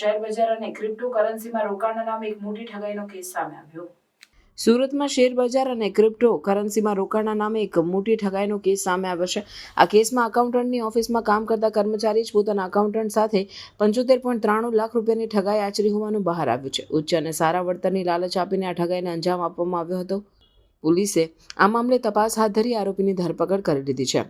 Share બજાર અને crypto કરન્સીમાં રોકાણના નામે એક મોટી ઠગાઈનો કેસ સામે આવ્યો. સુરતમાં શેર બજાર અને ક્રિપ્ટો કરન્સીમાં રોકાણના નામે એક મોટી ઠગાઈનો કેસ સામે આવ્યો છે. આ કેસમાં અકાઉન્ટન્ટની ઓફિસમાં કામ કરતા કર્મચારી જ પોતાના અકાઉન્ટન્ટ સાથે પંચોતેર પોઈન્ટ ત્રાણું લાખ રૂપિયાની ઠગાઈ આચરી હોવાનું બહાર આવ્યું છે. ઉચ્ચ અને સારા વળતરની લાલચ આપીને આ ઠગાઈને અંજામ આપવામાં આવ્યો હતો. પોલીસે આ મામલે તપાસ હાથ ધરી આરોપીની ધરપકડ કરી લીધી છે.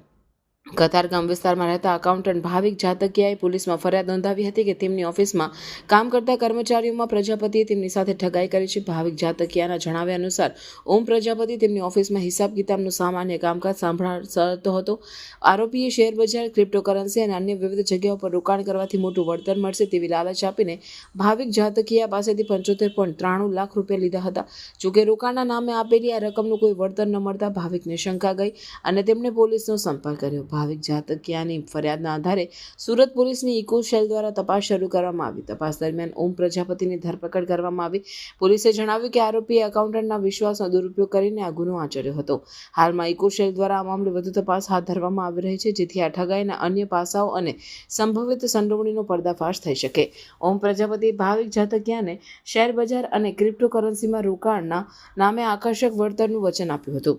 કતારગામ વિસ્તારમાં રહેતા અકાઉન્ટન્ટ ભાવિક જાતકિયાએ પોલીસમાં ફરિયાદ નોંધાવી હતી કે તેમની ઓફિસમાં કામ કરતા કર્મચારીઓમાં પ્રજાપતિએ તેમની સાથે ઠગાઈ કરી છે. ભાવિક જાતકિયાના જણાવ્યા અનુસાર, ઓમ પ્રજાપતિ તેમની ઓફિસમાં હિસાબ કિતાબનું સામાન્ય કામકાજ સાંભળતો હતો. આરોપીએ શેરબજાર ક્રિપ્ટોકરન્સી અને અન્ય વિવિધ જગ્યાઓ પર રોકાણ કરવાથી મોટું વળતર મળશે તેવી લાલચ આપીને ભાવિક જાતકિયા પાસેથી પંચોતેર પોઈન્ટ ત્રાણું લાખ રૂપિયા લીધા હતા. જોકે રોકાણના નામે આપેલી આ રકમનું કોઈ વળતર ન મળતા ભાવિકને શંકા ગઈ અને તેમણે પોલીસનો સંપર્ક કર્યો. ભાવિક જાતકિયાની ફરિયાદના આધારે સુરત પોલીસની ઇકો સેલ દ્વારા તપાસ શરૂ કરવામાં આવી. તપાસ દરમિયાન ઓમ પ્રજાપતિની ધરપકડ કરવામાં આવી. પોલીસે જણાવ્યું કે આરોપીએ એકાઉન્ટન્ટના વિશ્વાસનો દુરુપયોગ કરીને આ ગુનો આચર્યો હતો. હાલમાં ઇકો સેલ દ્વારા આ મામલે વધુ તપાસ હાથ ધરવામાં આવી રહી છે, જેથી આ ઠગાઈના અન્ય પાસાઓ અને સંભવિત સંડોવણીનો પર્દાફાશ થઈ શકે. ઓમ પ્રજાપતિ ભાવિક જાતકિયાને શેર બજાર અને ક્રિપ્ટોકરન્સીમાં રોકાણના નામે આકર્ષક વળતરનું વચન આપ્યું હતું.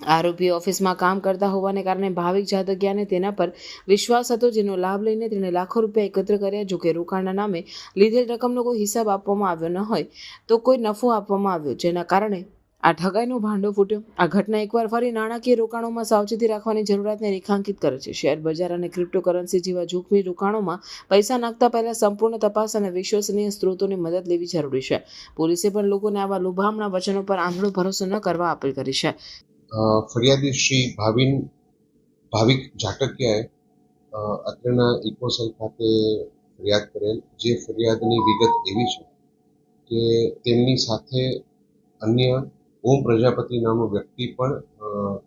આરોપી ઓફિસમાં કામ કરતા હોવાને કારણે ભાવિક જાદગિયાને તેના પર વિશ્વાસ હતો, જેનો લાભ લઈને તેણે લાખો રૂપિયા એકત્ર કર્યા, જોકે રોકાણના નામે લીધેલ રકમનો કોઈ હિસાબ આપવામાં આવ્યો ન હોય તો કોઈ નફો આપવામાં આવ્યો, જેના કારણે આ ઠગાઈનો ભાંડો ફૂટ્યો. આ ઘટના એકવાર ફરી નાણાકીય રોકાણોમાં સાવચેતી રાખવાની જરૂરિયાતને રેખાંકિત કરે છે. શેર બજાર અને ક્રિપ્ટોકરન્સી જેવા જોખમી રોકાણોમાં પૈસા નાખતા પહેલા સંપૂર્ણ તપાસ અને વિશ્વસનીય સ્ત્રોતોની મદદ લેવી જરૂરી છે. પોલીસે પણ લોકોને આવા લુભામણા વચનો પર આંધળો ભરોસો ન કરવા અપીલ કરી છે. ફરિયાદી શ્રી ભાવિન, ભાવિક ઝાટકિયાએ અત્રેના ઇકોસેલ ખાતે ફરિયાદ કરેલ. જે ફરિયાદની વિગત એવી છે કે તેમની સાથે અન્ય ઓમ પ્રજાપતિ નામનો વ્યક્તિ પણ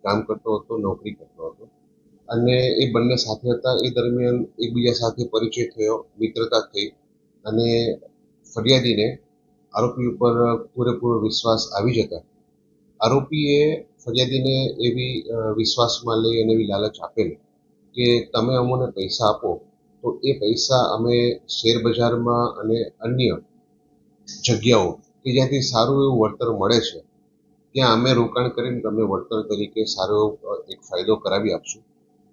કામ કરતો હતો, નોકરી કરતો હતો. અને એ બંને સાથે હતા. એ દરમિયાન એકબીજા સાથે પરિચય થયો, મિત્રતા થઈ અને ફરિયાદીને આરોપી ઉપર પૂરેપૂરો વિશ્વાસ આવી જતા. આરોપીએ ફરિયાદીને એવી વિશ્વાસમાં લઈ અને એવી લાલચ આપેલી કે તમે અમને પૈસા આપો, તો એ પૈસા અમે શેરબજારમાં અને અન્ય જગ્યાઓ કે જ્યાંથી સારું એવું વળતર મળે છે, ત્યાં અમે રોકાણ કરીને તમને વળતર તરીકે સારો એક ફાયદો કરાવી આપશું.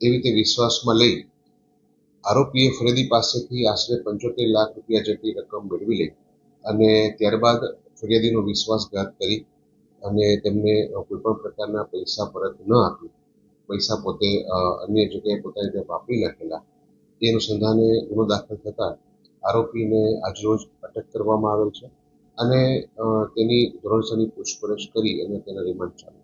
એ રીતે વિશ્વાસમાં લઈ આરોપીએ ફરિયાદી પાસેથી આશરે પંચોતેર લાખ રૂપિયા જેટલી રકમ મેળવી લઈ અને ત્યારબાદ ફરિયાદીનો વિશ્વાસઘાત કરી અને તેમને કોઈ પણ પ્રકારના પૈસા પરત ન આપી. પૈસા પોતે અન્ય જગ્યાએ પોતાની રીતે વાપરી નાખેલા. તે અનુસંધાને ગુનો દાખલ થતાં આરોપીને આજરોજ અટક કરવામાં આવેલ છે અને તેની ધોરણસરની પૂછપરછ કરી અને તેના રિમાન્ડ ચાલુ